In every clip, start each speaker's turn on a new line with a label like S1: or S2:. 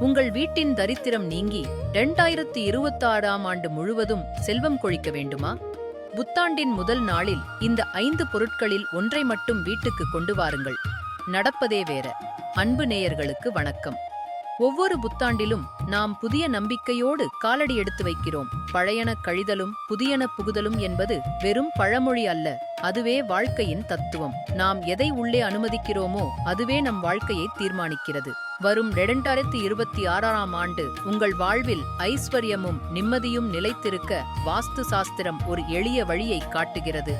S1: உங்கள் வீட்டின் தரித்திரம் நீங்கி இரண்டாயிரத்தி இருபத்தாறாம் ஆண்டு முழுவதும் செல்வம் கொழிக்க வேண்டுமா? புத்தாண்டின் முதல் நாளில் இந்த ஐந்து பொருட்களில் ஒன்றை மட்டும் வீட்டுக்கு கொண்டு வாருங்கள். நடப்பதே வேற. அன்பு நேயர்களுக்கு வணக்கம். ஒவ்வொரு புத்தாண்டிலும் நாம் புதிய நம்பிக்கையோடு காலடி எடுத்து வைக்கிறோம். பழையன கழிதலும் புதியன புகுதலும் என்பது வெறும் பழமொழி அல்ல. அதுவே வாழ்க்கையின் தத்துவம். நாம் எதை உள்ளே அனுமதிக்கிறோமோ அதுவே நம் வாழ்க்கையை தீர்மானிக்கிறது. வரும் இரண்டாயிரத்தி இருபத்தி ஆறாம் ஆண்டு உங்கள் வாழ்வில் ஐஸ்வர்யமும் நிம்மதியும் நிலைத்திருக்க வாஸ்து சாஸ்திரம் ஒரு எளிய வழியை காட்டுகிறது.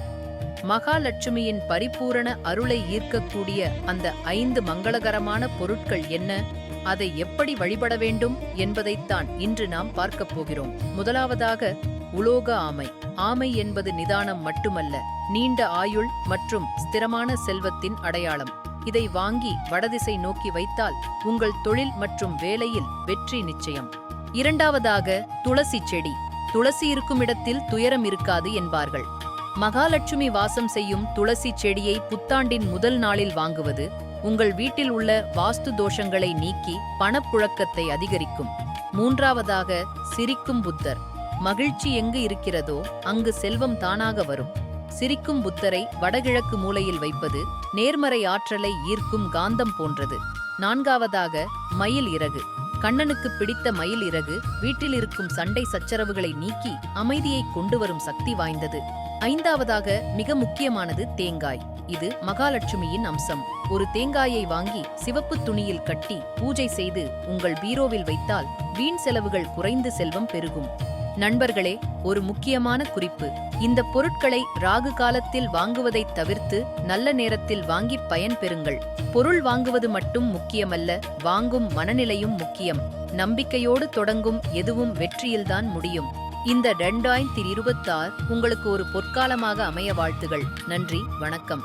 S1: மகாலட்சுமியின் பரிபூரண அருளை ஈர்க்கக்கூடிய அந்த ஐந்து மங்களகரமான பொருட்கள் என்ன? அதை எப்படி வழிபட வேண்டும் என்பதைத்தான் இன்று நாம் பார்க்கப் போகிறோம். முதலாவதாக உலோக ஆமை. ஆமை என்பது நிதானம் மட்டுமல்ல நீண்ட ஆயுள் மற்றும் ஸ்திரமான செல்வத்தின் அடையாளம். இதை வாங்கி வடதிசை நோக்கி வைத்தால் உங்கள் தொழில் மற்றும் வேலையில் வெற்றி நிச்சயம். இரண்டாவதாக துளசி செடி. துளசி இருக்கும் இடத்தில் துயரம் இருக்காது என்பார்கள். மகாலட்சுமி வாசம் செய்யும் துளசி செடியை புத்தாண்டின் முதல் நாளில் வாங்குவது உங்கள் வீட்டில் உள்ள வாஸ்து தோஷங்களை நீக்கி பணப்புழக்கத்தை அதிகரிக்கும். மூன்றாவதாக சிரிக்கும் புத்தர். மகிழ்ச்சி எங்கு இருக்கிறதோ அங்கு செல்வம் தானாக வரும். சிரிக்கும் புத்தரை வடகிழக்கு மூலையில் வைப்பது நேர்மறை ஆற்றலை ஈர்க்கும் காந்தம் போன்றது. நான்காவதாக மயில் இறகு. கண்ணனுக்கு பிடித்த மயில் இறகு வீட்டில் இருக்கும் சண்டை சச்சரவுகளை நீக்கி அமைதியை கொண்டு வரும் சக்தி வாய்ந்தது. ஐந்தாவதாக மிக முக்கியமானது தேங்காய். இது மகாலட்சுமியின் அம்சம். ஒரு தேங்காயை வாங்கி சிவப்பு துணியில் கட்டி பூஜை செய்து உங்கள் பீரோவில் வைத்தால் வீண் செலவுகள் குறைந்து செல்வம் பெருகும். நண்பர்களே ஒரு முக்கியமான குறிப்பு. இந்த பொருட்களை ராகு காலத்தில் வாங்குவதைத் தவிர்த்து நல்ல நேரத்தில் வாங்கி பயன் பெறுங்கள். பொருள் வாங்குவது மட்டும் முக்கியமல்ல வாங்கும் மனநிலையும் முக்கியம். நம்பிக்கையோடு தொடங்கும் எதுவும் வெற்றியில்தான் முடியும். இந்த ரெண்டாயிரத்தி இருபத்தாறு உங்களுக்கு ஒரு பொற்காலமாக அமைய வாழ்த்துகள். நன்றி வணக்கம்.